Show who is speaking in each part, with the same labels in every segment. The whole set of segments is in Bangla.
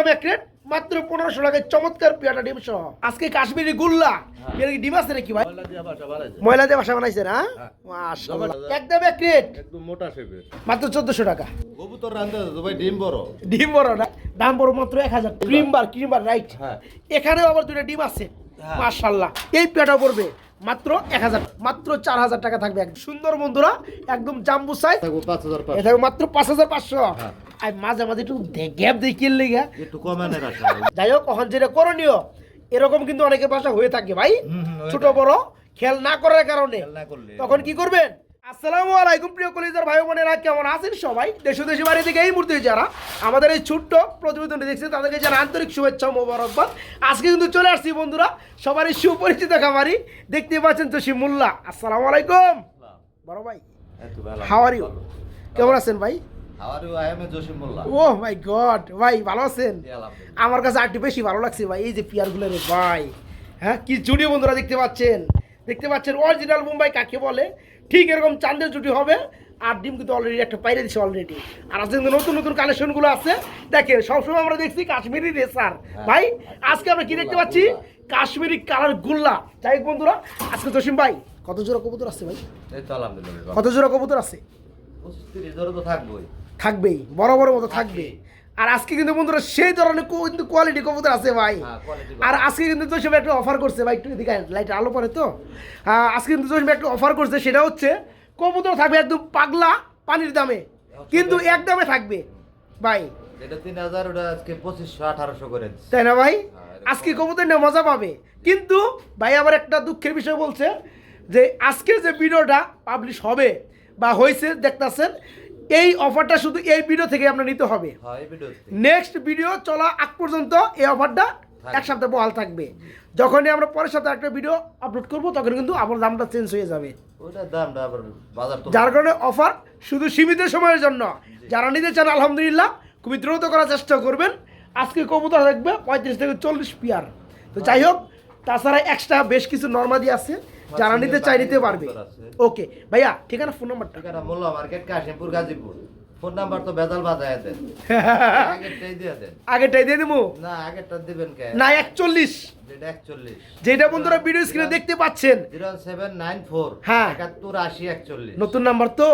Speaker 1: একদম এক রেট মাত্র পনেরোশো টাকায় চমৎকার পিয়াটা ডিম সহ। আজকে কাশ্মীরি গুল্লা। এর ডিম আছে নাকি ভাই?
Speaker 2: ময়লা দিয়ে বাসা বানাইছে।
Speaker 1: না
Speaker 2: হ্যাঁ।
Speaker 1: মাশাআল্লাহ। একদম এক রেট
Speaker 2: একদম মোটা শেপের
Speaker 1: মাত্র চোদ্দশো টাকা।
Speaker 2: কবুতর রান্ধতে তো ভাই ডিম বড়।
Speaker 1: ডিম বড় না? দাম বড় মাত্র এক হাজার cream bar cream bar right
Speaker 2: হ্যাঁ।
Speaker 1: এখানেও আবার দুটো ডিম আছে।
Speaker 2: হ্যাঁ।
Speaker 1: মাশাল্লাহ এই পেটা পড়বে। মাত্র এক হাজার মাত্র চার হাজার টাকা থাকবে একদম। সুন্দর বন্ধুরা একদম জাম্বু সাইজ
Speaker 2: পাঁচ হাজার
Speaker 1: এ থাকবে মাত্র পাঁচ হাজার পাঁচশো।
Speaker 2: হ্যাঁ।
Speaker 1: আর মাঝে মাঝে একটু গ্যাপ দিয়ে কিনলে যাই হোক কখন যেটা করণীয় এরকম কিন্তু অনেকের বাসা হয়ে থাকে ভাই। ছোট বড় খেয়াল না করার কারণে। তখন কি করবেন? আসসালামু আলাইকুম প্রিয় কলিজার ভাই বোনেরা কেমন আছেন সবাই? দেশ দেশে বাড়ি থেকে এই মুহূর্তে যারা আমাদের এই ছোট্ট প্রতিবেদনটি দেখছেন তাদেরকে যারা আন্তরিক শুভেচ্ছা মোবারকবাদ। আজকে কিন্তু চলে আসছি বন্ধুরা সবারই সুপরিচিত খামারি দেখতে পাচ্ছেন জসিম মোল্লা। আসসালামু আলাইকুম। বড় ভাই হাউ আর ইউ কেমন আছেন ভাই?
Speaker 2: How are you I am a Jasim Molla
Speaker 1: oh my God ভাই ভালো আছেন? আমার কাছে আরটি বেশি ভালো লাগছে ভাই এই যে পিয়ারগুলো রে ভাই। হ্যাঁ কি জুটি বন্ধুরা দেখতে পাচ্ছেন? দেখতে পাচ্ছেন অরিজিনাল মুম্বাই কাকে বলে? ঠিক এরকম চান্দের জুটি হবে আর ডিম কিন্তু অলরেডি একটা পাইরে দিচ্ছে অলরেডি আর আজকে কিন্তু নতুন নতুন কালেকশনগুলো আছে। দেখেন সবসময় আমরা দেখছি কাশ্মীরি রেসার ভাই আজকে আমরা কি দেখতে পাচ্ছি? কাশ্মীরি কালার গুল্লা। যাই হোক বন্ধুরা আজকে জসিম ভাই কত জোড়া কবুতর আছে ভাই? কত জোড়া কবুতর আছে?
Speaker 2: থাকবেই।
Speaker 1: বড় বড় মতো থাকবে। আর আজকে কিন্তু বন্ধুরা সেই ধরনের কিন্তু কোয়ালিটি কবুতর আছে ভাই।
Speaker 2: হ্যাঁ,
Speaker 1: আর আজকে কিন্তু জসিম একটা অফার করছে ভাই একটু এদিকে লাইট আলো পরে তো। আজকে কিন্তু জসিম একটা অফার করছে সেটা হচ্ছে কবুতর থাকবে একদম পাগলা পানির দামে কিন্তু এক দামে থাকবে ভাই।
Speaker 2: এটা তিন হাজার ওটা আজকে পঁচিশশো আঠারোশো করে
Speaker 1: তাই না ভাই?
Speaker 2: হ্যাঁ,
Speaker 1: আজকে কবুতর নিয়ে মজা পাবে। কিন্তু ভাই আবার একটা দুঃখের বিষয় বলছে যে আজকে যে ভিডিওটা পাবলিশ হবে বা হয়েছে দেখতেছেন এই অফারটা শুধু এই ভিডিও থেকে আপনার নিতে হবে।
Speaker 2: হ্যাঁ এই ভিডিও
Speaker 1: নেক্সট ভিডিও চলা আগ পর্যন্ত এই অফারটা এক সপ্তাহ বহাল থাকবে। যখনই আমরা পরের সপ্তাহে একটা ভিডিও আপলোড করব তখন কিন্তু আমার দামটা চেঞ্জ হয়ে যাবে।
Speaker 2: আবার
Speaker 1: যার কারণে অফার শুধু সীমিত সময়ের জন্য। যারা নিতে চান আলহামদুলিল্লাহ খুবই দ্রুত করার চেষ্টা করবেন। আজকে কবুতর থাকবে পঁয়ত্রিশ থেকে চল্লিশ পিয়ার। তো যাই হোক তাছাড়া এক্সট্রা বেশ কিছু নর্মাদি আছে। যারা নিতে চাই নিতে পারবে। ওকে ভাইয়া ঠিকানা ফোন নাম্বারটা
Speaker 2: ঠিকানা Molla market Kashimpur Gazipur. Phone number তো বেজাল বাজায় দেন। আগেরটাই দিয়ে দেন।
Speaker 1: আগেরটাই দিয়ে দেবো
Speaker 2: না আগেরটা দিবেন কে?
Speaker 1: না একচল্লিশ।
Speaker 2: যেটা
Speaker 1: বন্ধুরা ভিডিও স্ক্রিনে দেখতে পাচ্ছেন।
Speaker 2: জিরো সেভেন নাইন ফোর
Speaker 1: হ্যাঁ।
Speaker 2: একাত্তর আশি একচল্লিশ।
Speaker 1: নতুন নাম্বার তো?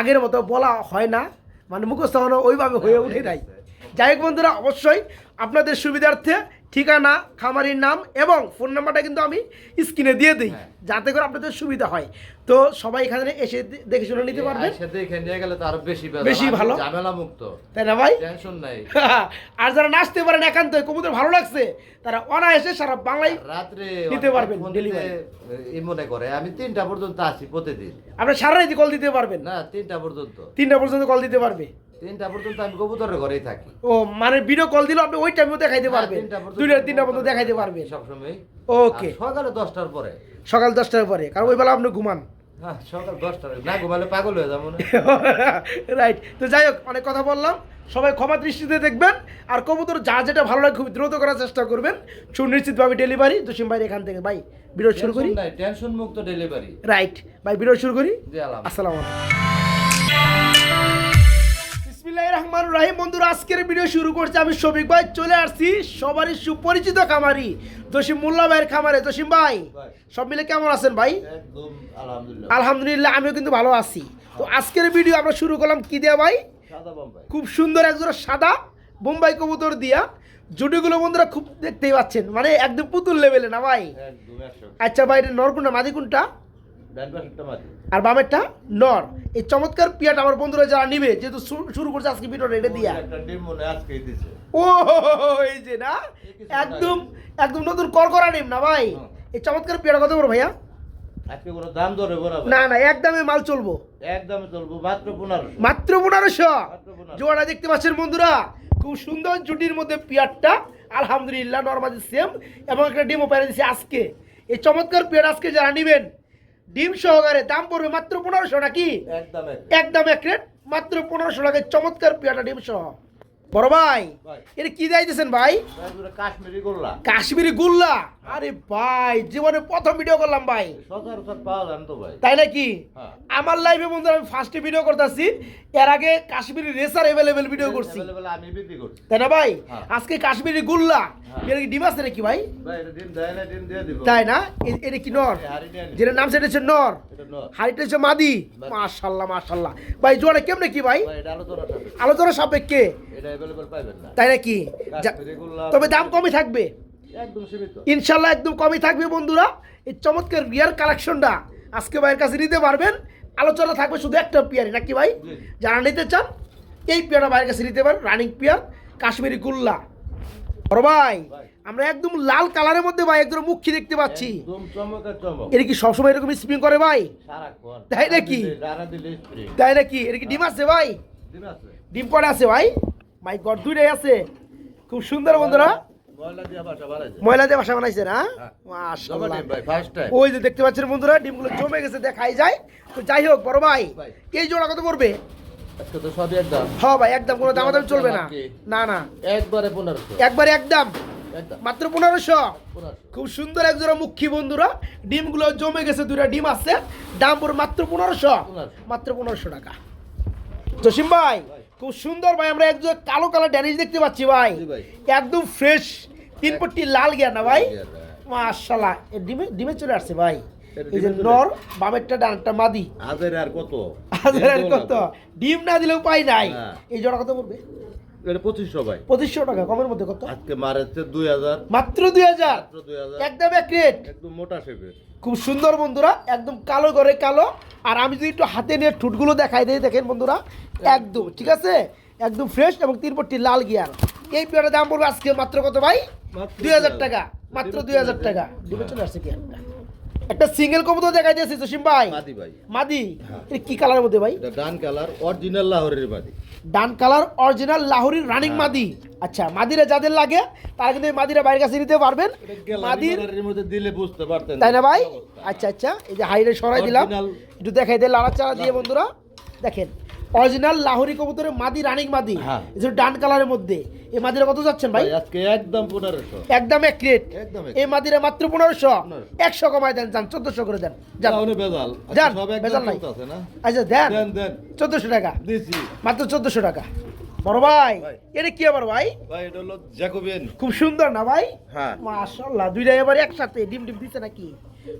Speaker 1: আগের মতো বলা হয় না। মানে মুখস্থ ওইভাবে হয়ে উঠে নাই। যাই হোক বন্ধুরা অবশ্যই আপনাদের সুবিধার্থে ঠিকানা খামারির নাম এবং ফোন নাম্বারটা কিন্তু আমি স্ক্রিনে দিয়ে দিই
Speaker 2: হ্যাঁ।
Speaker 1: যাতে করে আপনাদের সুবিধা হয়। তো সবাই এখানে এসে দেখে শুনে নিতে পারবেন।
Speaker 2: সাথে নিয়ে গেলে তো আরও বেশি
Speaker 1: বেশি ভালো।
Speaker 2: ঝামেলা মুক্ত
Speaker 1: তাই না ভাই?
Speaker 2: টেনশন নাই।
Speaker 1: আর যারা নাচতে পারেন একান্ত কবুতর ভালো লাগছে তারা অনায়াসে সারা বাংলায়
Speaker 2: রাত্রে
Speaker 1: নিতে পারবেন,
Speaker 2: এই মনে করে আমি তিনটা পর্যন্ত আসি প্রতিদিন।
Speaker 1: আপনি সারা রাতি কল দিতে পারবেন।
Speaker 2: না তিনটা পর্যন্ত।
Speaker 1: তিনটা পর্যন্ত কল দিতে পারবে।
Speaker 2: তিনটা পর্যন্ত আমি কবুতরের ঘরেই থাকি।
Speaker 1: ও মানে ভিডিও কল দিলে আপনি ওই টাইমেও দেখাইতে
Speaker 2: হ্যাঁ,
Speaker 1: পারবেন। দুইটা তিনটা পর্যন্ত দেখাইতে পারবেন।
Speaker 2: সবসময়।
Speaker 1: ওকে
Speaker 2: সকালে দশটার পরে।
Speaker 1: সকাল দশটার পরে কারণ ওই বেলা আপনি ঘুমান।
Speaker 2: হ্যাঁ সকাল দশটার না ঘুমালে পাগল হয়ে যাব না।
Speaker 1: রাইট তো যাই হোক অনেক কথা বললাম। সবাই ক্ষমা দৃষ্টিতে দেখবেন আর কবুতর যা যেটা ভালো লাগে খুব দ্রুত করার চেষ্টা করবেন। সুনিশ্চিতভাবে ডেলিভারি জসিম ভাই এখান থেকে ভাই ভিডিও শুরু করি।
Speaker 2: টেনশন মুক্ত ডেলিভারি
Speaker 1: রাইট ভাই ভিডিও শুরু করি।
Speaker 2: আলাম
Speaker 1: আসসালামু বিসমিল্লাহির রহমানির রহিম। বন্ধুরা আজকের ভিডিও শুরু করছি আমি শফিক ভাই। চলে আসছি সবারই সুপরিচিত খামারি জসিম মোল্লা ভাইয়ের খামারে। জসিম ভাই। সব মিলে কেমন আছেন ভাই?
Speaker 2: আলহামদুলিল্লাহ।
Speaker 1: আমিও কিন্তু ভালো আছি। তো আজকের ভিডিও আমরা শুরু করলাম কি দেয়া ভাই? খুব সুন্দর একজোড়া সাদা বোম্বাই কবুতর দিয়া। জুটিগুলো বন্ধুরা খুব দেখতেই পাচ্ছেন। মানে একদম পুতুল লেভেলে না ভাই? আচ্ছা ভাই এটা নর কোনটা মাদি কোনটা আর বামেরটা নর। এই চমৎকার পিয়াটা আমার বন্ধুরা যারা নিবে যেহেতু শুরু করছে আজকে ভিডিও রেডে দিয়া।
Speaker 2: ডিম হয়
Speaker 1: ও এই যে না একদম একদম নতুন করকরা নিম না ভাই? এই চমৎকার পিয়াটা কত বড় ভাইয়া?
Speaker 2: আজকে কোনো দাম ধরে
Speaker 1: না না একদমই মাল চলবো।
Speaker 2: মাত্র পনেরোশো।
Speaker 1: মাত্র পনেরোশো?
Speaker 2: মাত্র
Speaker 1: দেখতে পাচ্ছেন বন্ধুরা? খুব সুন্দর জুটির মধ্যে পিয়ারটা। আলহামদুলিল্লাহ নর্মালি সেম এবং একটা ডিমও পেরে দিচ্ছে আজকে। এই চমৎকার পিয়ার আজকে যারা নিবেন ডিম সহকারে দাম পড়বে মাত্র পনেরোশো নাকি?
Speaker 2: একদম এক
Speaker 1: একদম এক রেট মাত্র পনেরোশো টাকায় চমৎকার পিয়াটা ডিম সহ। বড় ভাই। এটা কি যাইতেছেন ভাই?
Speaker 2: কাশ্মীরি গোল্লা।
Speaker 1: কাশ্মীরি গুল্লা? আরে ভাই জীবনে প্রথম ভিডিও করলাম ভাই। তাই নাকি?
Speaker 2: হ্যাঁ।
Speaker 1: আমার লাইফে বন্ধু আমি ফার্স্টে ভিডিও করতেছি এর আগে কাশ্মীরি রেসার অ্যাভেলেবেল ভিডিও করছি। তাই না ভাই?
Speaker 2: হ্যাঁ।
Speaker 1: আজকে কাশ্মীরি গুল্লা
Speaker 2: হ্যাঁ।
Speaker 1: এর কি ডিম আছে নাকি ভাই?
Speaker 2: এটা
Speaker 1: তাই না? এটা কি নর। যেটা নাম সেটা হচ্ছে নর।
Speaker 2: এটা
Speaker 1: হাড়িটা হচ্ছে মাদি। মাশাল্লাহ মাশাল্লাহ। ভাই জোয়ারে কেমনে কি ভাই?
Speaker 2: আলোচনা
Speaker 1: সাপেক্ষে।
Speaker 2: এটা অ্যাভেলেবল না।
Speaker 1: তাই নাকি? তবে দাম কমই থাকবে।
Speaker 2: একদম সীমিত।
Speaker 1: ইনশাল্লাহ একদম কমই থাকবে বন্ধুরা। এই চমৎকার বিয়ার কালেকশনটা আজকে ভাইয়ের কাছে নিতে পারবেন। আলোচনা থাকবে শুধু একটা পিয়ারি নাকি ভাই। যারা নিতে চান এই পিয়ারটা ভাইয়ের কাছে নিতে পারেন রানিং পিয়ার কাশ্মীরি গুল্লা। বড় ভাই। আমরা একদম লাল কালারের মধ্যে ভাই একদম মুখী দেখতে পাচ্ছি। এটা কি সবসময় এরকম স্প্রিং করে ভাই? তাই নাকি? তাই নাকি? এটা কি ডিম আছে ভাই?
Speaker 2: ডিম
Speaker 1: কটা আছে ভাই? মাই গড দুইটাই আছে। খুব সুন্দর বন্ধুরা।
Speaker 2: ময়লা দিয়ে বাসা বানাইছে।
Speaker 1: না?
Speaker 2: হ্যাঁ। ভাই
Speaker 1: ওই যে দেখতে পাচ্ছেন বন্ধুরা ডিমগুলো জমে গেছে দেখাই যায়। তো যাই হোক বড় ভাই
Speaker 2: ভাই।
Speaker 1: এই জোড়া কত পড়বে হ্যাঁ ভাই একদম কোনো দামাদাম চলবে না। না না।
Speaker 2: একবারে পনেরোশো।
Speaker 1: একবারে একদম? মাত্র পনেরোশো? খুব সুন্দর এক জোড়া মুখী বন্ধুরা। ডিমগুলো জমে গেছে দুটা ডিম আছে। দাম পড়বে মাত্র পনেরোশো।
Speaker 2: 1500
Speaker 1: মাত্র পনেরোশো টাকা। জসিম ভাই
Speaker 2: ভাই।
Speaker 1: খুব সুন্দর ভাই আমরা একজন কালো কালার ড্যানিশ দেখতে পাচ্ছি ভাই। একদম ফ্রেশ তিন পট্টি লাল গিয়া না ভাই?
Speaker 2: হ্যাঁ।
Speaker 1: মাশাল্লাহ ডিমে ডিমে চলে আসছে ভাই। এই যে নর বামেরটা ডানটা মাদি।
Speaker 2: আজের আর কত?
Speaker 1: হাজারের কত? ডিম না দিলেও পাই নাই।
Speaker 2: হ্যাঁ।
Speaker 1: এই জোড়া কত পড়বে?
Speaker 2: এটা পঁচিশশো ভাই।
Speaker 1: পঁচিশশো টাকা কমের মধ্যে কত?
Speaker 2: আজকে মারেছে দুই হাজার।
Speaker 1: মাত্র দুই হাজার?
Speaker 2: মাত্র দুই হাজার।
Speaker 1: একদম এক রেট
Speaker 2: একদম মোটা শেপের
Speaker 1: খুব সুন্দর বন্ধুরা একদম কালো করে কালো। আর আমি যদি একটু হাতে নিয়ে ঠুটগুলো দেখাই দিই দেখেন বন্ধুরা একদম ঠিক আছে? একদম ফ্রেশ এবং তিরপট্টি লাল গিয়ার। এই পেয়ারের দাম পড়বে আজকে মাত্র কত ভাই? দুই হাজার টাকা মাত্র দুই হাজার টাকা। চলে আসছে কি একটা সিঙ্গেল কবুতর দেখাই তো জসিম ভাই।
Speaker 2: মাদি ভাই।
Speaker 1: মাদি? এটা কি কালারের মধ্যে ভাই?
Speaker 2: এটা ডান কালার অরিজিনাল লাহোরের মাদি।
Speaker 1: ডান কালার অরিজিনাল লাহোরের রানিং মাদি। আচ্ছা মাদিরা যাদের লাগে তারা কিন্তু এই মাদিরা বাইরের কাছে নিতে পারবেন। মাদির
Speaker 2: মধ্যে দিলে বুঝতে পারতেন।
Speaker 1: তাই না ভাই? আচ্ছা আচ্ছা এই যে হাইরে সরাই দিলাম। একটু দেখাই দিই লাড়াচাড়া দিয়ে বন্ধুরা। দেখেন অরিজিনাল লাহোরি কবুতরের মাদি রানিং মাদি
Speaker 2: হ্যাঁ।
Speaker 1: যে ডান কালারের মধ্যে এই মাদিরা কত যাচ্ছেন ভাই?
Speaker 2: আজকে একদম পনেরোশো।
Speaker 1: একদম এক রেট
Speaker 2: একদম এক।
Speaker 1: এই মাদিরা মাত্র পনেরোশো।
Speaker 2: 1500
Speaker 1: একশো কমাই দেন যান চোদ্দশো করে দেন। যান।
Speaker 2: তাহলে বেজাল। আজকে
Speaker 1: যান,
Speaker 2: সব একদম
Speaker 1: বেজাল নাই।
Speaker 2: না?
Speaker 1: আচ্ছা দেন।
Speaker 2: দেন দেন।
Speaker 1: চোদ্দশো টাকা।
Speaker 2: দিছি।
Speaker 1: মাত্র চোদ্দশো টাকা। বড় ভাই। এটা কি আবার ভাই?
Speaker 2: ভাই এটা হলো জ্যাকোবিয়ান।
Speaker 1: খুব সুন্দর না ভাই?
Speaker 2: হ্যাঁ।
Speaker 1: মাশাআল্লাহ দুইটা এবার একসাথে ডিম ডিম দিছে নাকি?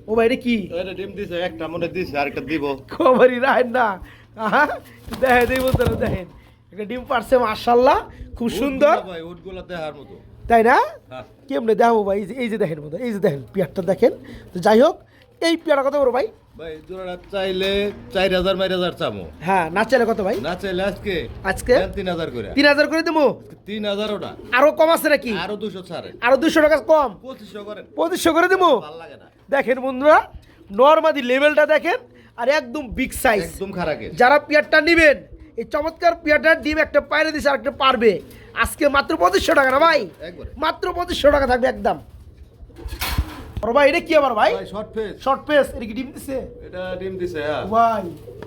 Speaker 1: ও ভাই এটা কি?
Speaker 2: এটা ডিম দিছে একটা মনে দিছে আরেকটা দিব।
Speaker 1: খবরই রাখেন না। দেখেন এই বন্ধুরা দেখেন। একটা ডিম পারছে মাশাআল্লাহ খুব সুন্দর।
Speaker 2: ভাই উটগুলা দেখার মতো।
Speaker 1: তাই না?
Speaker 2: হ্যাঁ।
Speaker 1: কেমনে দেখো ভাই? এই যে দেখেন বন্ধু এই যে দেখেন পেয়ারটা দেখেন। তো যাই হোক এই পেয়ারটা কত বড় ভাই?
Speaker 2: ভাই জোড়াটা চাইলে চার হাজার হাজার চামো।
Speaker 1: হ্যাঁ না চাইলে কত ভাই?
Speaker 2: না চাইলে আজকে
Speaker 1: আজকে?
Speaker 2: তিন হাজার করে।
Speaker 1: তিন হাজার করে দেবো
Speaker 2: তিন হাজার ওটা
Speaker 1: আরও কম আছে নাকি?
Speaker 2: আরও দুশো ছাড়ে
Speaker 1: আরও দুশো টাকা কম?
Speaker 2: পঁচিশশো করেন।
Speaker 1: পঁচিশশো করে দেবো
Speaker 2: ভালো লাগে
Speaker 1: দেখেন বন্ধুরা নর্মাদি লেভেলটা দেখেন। আর একদম বিগ সাইজ
Speaker 2: একদম খারাপ
Speaker 1: যারা পেয়ারটা নেবেন এই চমৎকার পেয়ারটার ডিম একটা পায়রে দিছে আর একটা পারবে। আজকে মাত্র পঁচিশশো টাকা না ভাই? মাত্র পঁচিশশো টাকা থাকবে একদম। ভাই এটা কি আবার ভাই?
Speaker 2: শর্ট ফেস
Speaker 1: শর্ট এটা কি ডিম দিছে?
Speaker 2: এটা ডিম দিছে হ্যাঁ।
Speaker 1: ভাই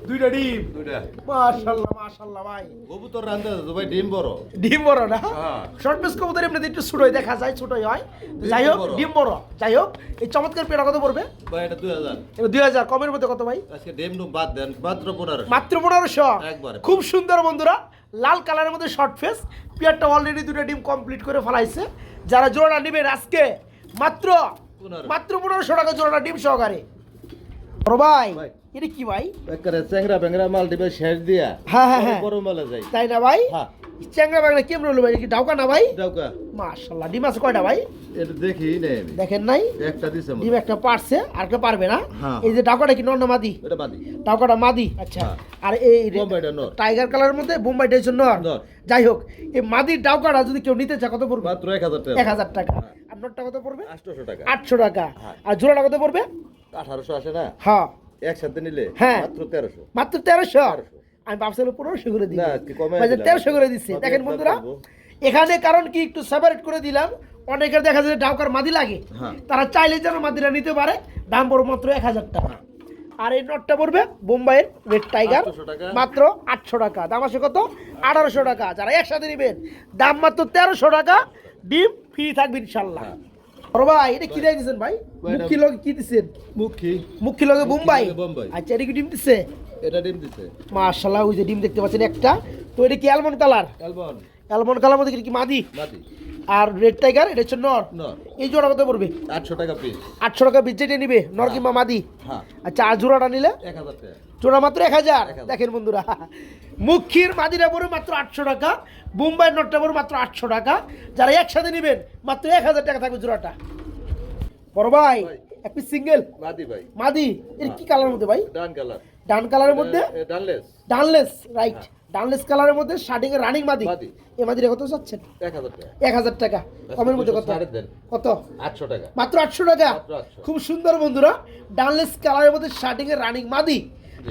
Speaker 1: দুইটা ডিম।
Speaker 2: দুইটা।
Speaker 1: মাশাল্লাহ মাশাল্লাহ ভাই।
Speaker 2: কবুতর তো ভাই ডিম বড়।
Speaker 1: ডিম বড় না?
Speaker 2: হ্যাঁ।
Speaker 1: শর্ট পেস কবুতর এমনিতে একটু ছোটই দেখা যায় ছোটই হয়। যাই হোক। ডিম বড়। যাই হোক এই চমৎকার পেয়ারা কত পড়বে?
Speaker 2: ভাই এটা দুই হাজার।
Speaker 1: এবার দুই হাজার। কমের মধ্যে কত ভাই?
Speaker 2: আজকে ডিম ডুম বাদ দেন মাত্র পনেরো
Speaker 1: মাত্র পনেরোশো?
Speaker 2: একবারে।
Speaker 1: খুব সুন্দর বন্ধুরা। লাল কালারের মধ্যে শর্ট ফেস পেয়ারটা অলরেডি দুটো ডিম কমপ্লিট করে ফেলাইছে। যারা জোড়াটা নেবেন আজকে মাত্র। মাত্র পনেরোশো টাকা জোড়াটা ডিম সহকারে। বড় ভাই
Speaker 2: ভাই।
Speaker 1: এটা কি ভাই?
Speaker 2: একবারে চ্যাংরা ব্যাংরা মাল ডিমে শেষ দিয়া।
Speaker 1: হ্যাঁ, হ্যাঁ, হ্যাঁ।
Speaker 2: বড় মালে যাই
Speaker 1: তাই না ভাই?
Speaker 2: হ্যাঁ।
Speaker 1: চ্যাংরা বাংলা কেমন হলো ভাই? কি ডাউকা না ভাই?
Speaker 2: দাওকা
Speaker 1: মাশাল্লাহ ডিম আছে কয়টা ভাই?
Speaker 2: এটা দেখি নেই
Speaker 1: দেখেন নাই?
Speaker 2: একটা দিছে
Speaker 1: ডিম একটা পারছে আর একটা পারবে না।
Speaker 2: হ্যাঁ।
Speaker 1: এই যে ডাউকাটা কি নর মাদি?
Speaker 2: এটা বাদি
Speaker 1: ডাউকাটা মাদি আচ্ছা।
Speaker 2: হ্যাঁ।
Speaker 1: আর এই
Speaker 2: বোম্বাইটা নর।
Speaker 1: টাইগার কালারের মধ্যে বোম্বাইটা হচ্ছে নর।
Speaker 2: নর।
Speaker 1: যাই হোক এই মাদির ডাউকাটা যদি কেউ নিতে চায় কত পড়বে?
Speaker 2: মাত্র এক হাজার টাকা।
Speaker 1: আর কত পড়বে?
Speaker 2: টাকা।
Speaker 1: আটশো টাকা। আর জোড়াটা কত পড়বে?
Speaker 2: আঠারোশো আসে না?
Speaker 1: হ্যাঁ।
Speaker 2: একসাথে নিলে?
Speaker 1: হ্যাঁ।
Speaker 2: মাত্র তেরোশো।
Speaker 1: মাত্র তেরোশো। আমি ভাবছিলাম পনেরোশো করে দিই। তেরোশো করে দিচ্ছি। দেখেন বন্ধুরা এখানে কারণ কি একটু সেপারেট করে দিলাম। অনেকের দেখা যায় ডাউকার মাদি লাগে।
Speaker 2: হ্যাঁ।
Speaker 1: তারা চাইলে যেন মাদিরা নিতে পারে। দাম পড়ো মাত্র এক হাজার টাকা। আর এই নটটা পড়বে বোম্বাইয়ের রেড টাইগার। মাত্র আটশো টাকা। দাম আছে কত? আঠারোশো টাকা। যারা একসাথে নেবেন দাম মাত্র তেরোশো টাকা। ডিম ফ্রি থাকবে ইনশাল্লাহ। বড় ভাই এটা কি দিয়ে দিচ্ছেন ভাই?
Speaker 2: ভাই,
Speaker 1: মুখি লগে কি দিচ্ছেন
Speaker 2: মুখী।
Speaker 1: মুখি লগে বোম্বাই? আচ্ছা এটা কি ডিম দিচ্ছে
Speaker 2: এটা ডিম দিছে।
Speaker 1: মার্শাল্লাহ ওই যে ডিম দেখতে পাচ্ছেন একটা। তো এটা কি অ্যালমন্ড কালার? অ্যালমন্ড। কালার মধ্যে কি মাদি?
Speaker 2: মাটি
Speaker 1: আর রেড টাইগার এটা হচ্ছে নর। এই জোড়া কত পড়বে?
Speaker 2: আটশো টাকা পিস
Speaker 1: আটশো টাকা বিজেটে নিবে নর কিংবা মাদি?
Speaker 2: হ্যাঁ।
Speaker 1: আচ্ছা আর জোড়াটা নিলে?
Speaker 2: এক হাজার টাকা।
Speaker 1: জোড়া মাত্র এক হাজার? দেখেন বন্ধুরা মুখির মাদিরা পড়ে মাত্র আটশো টাকা বোম্বাই নটটা পড়ে মাত্র আটশো টাকা। যারা একসাথে নেবেন মাত্র এক হাজার টাকা থাকবে জোড়াটা। বড় ভাই
Speaker 2: ভাই।
Speaker 1: একটি সিঙ্গেল
Speaker 2: মাদি ভাই।
Speaker 1: মাদি এর কি কালারের মধ্যে ভাই?
Speaker 2: ডান কালার
Speaker 1: ডান কালারের মধ্যে?
Speaker 2: ডানলেস।
Speaker 1: ডানলেস রাইট ডানলেস কালারের মধ্যে শার্টিং এর রানিং মাদি। এই কত চাচ্ছেন?
Speaker 2: টাকা।
Speaker 1: টাকা। কমের মধ্যে কত? কত?
Speaker 2: আটশো টাকা।
Speaker 1: মাত্র আটশো টাকা? খুব সুন্দর বন্ধুরা ডানলেস কালারের মধ্যে শার্টিং এর রানিং মাদি।